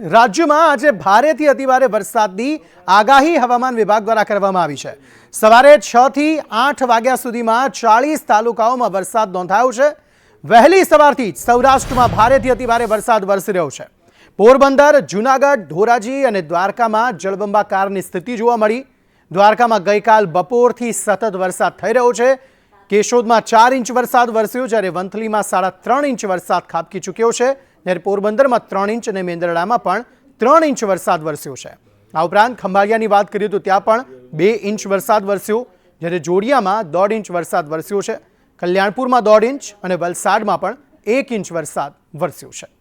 રાજ્યમાં આજે ભારેથી અતિભારે વરસાદની આગાહી હવામાન વિભાગ દ્વારા કરવામાં આવી છે. સવારે છ થી આઠ વાગ્યા સુધીમાં ચાળીસ તાલુકાઓમાં વરસાદ નોંધાયો છે. વહેલી સવારથી જ સૌરાષ્ટ્રમાં ભારેથી અતિભારે વરસાદ વરસી રહ્યો છે. પોરબંદર, જૂનાગઢ, ધોરાજી અને દ્વારકામાં જળબંબાકારની સ્થિતિ જોવા મળી. દ્વારકામાં ગઈકાલ બપોરથી સતત વરસાદ થઈ રહ્યો છે. કેશોદમાં ચાર ઇંચ વરસાદ વરસ્યો, જ્યારે વંથલીમાં સાડા ત્રણ ઇંચ વરસાદ ખાબકી ચૂક્યો છે. જ્યારે પોરબંદરમાં ત્રણ ઇંચ અને મેંદરડામાં પણ ત્રણ ઇંચ વરસાદ વરસ્યો છે. આ ઉપરાંત ખંભાળિયાની વાત કરીએ તો ત્યાં પણ બે ઇંચ વરસાદ વરસ્યો. જ્યારે જોડિયામાં દોઢ ઇંચ વરસાદ વરસ્યો છે. કલ્યાણપુરમાં દોઢ ઇંચ અને વલસાડમાં પણ એક ઇંચ વરસાદ વરસ્યો છે.